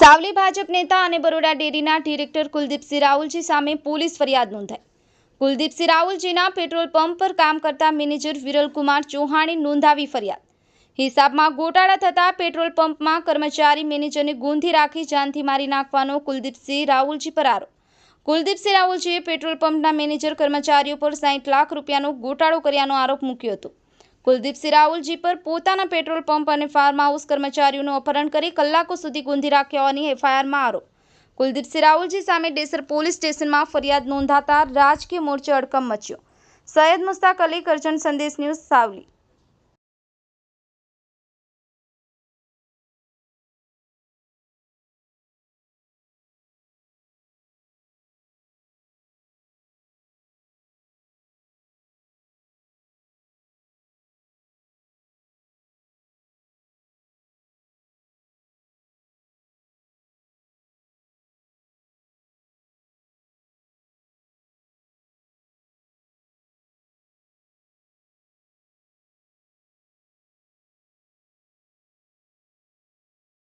સાવલી ભાજપ નેતા અને બરોડા ડેરીના ડિરેક્ટર કુલદીપસિંહ રાહુલજી સામે પોલીસ ફરિયાદ નોંધાઈ. કુલદીપસિંહ રાહુલજીના પેટ્રોલ પંપ પર કામ કરતા મેનેજર વિરલકુમાર ચૌહાણે નોંધાવી ફરિયાદ. હિસાબમાં ગોટાળા થતા પેટ્રોલ પંપમાં કર્મચારી મેનેજરને ગૂંધી રાખી જાનથી મારી નાખવાનો કુલદીપસિંહ રાહુલજી પર આરોપ. કુલદીપસિંહ રાહુલજીએ પેટ્રોલ પંપના મેનેજર કર્મચારીઓ પર સાઠ લાખ રૂપિયાનો ગોટાળો કર્યાનો આરોપ મૂક્યો હતો. કુલદીપસિંહ રાહુલજી પર પોતાના પેટ્રોલ પંપ અને ફાર્મ હાઉસ કર્મચારીઓનું અપહરણ કરી કલાકો સુધી ગૂંધી રાખ્યો હોવાની એફઆઈઆરમાં આરોપ. કુલદીપસિંહ રાહુલજી સામે ડેસર પોલીસ સ્ટેશનમાં ફરિયાદ નોંધાતા રાજકીય મોરચે અડકમ મચ્યો. સૈયદ મુસ્તાક અલી કરજણ સંદેશ ન્યૂઝ સાવલી.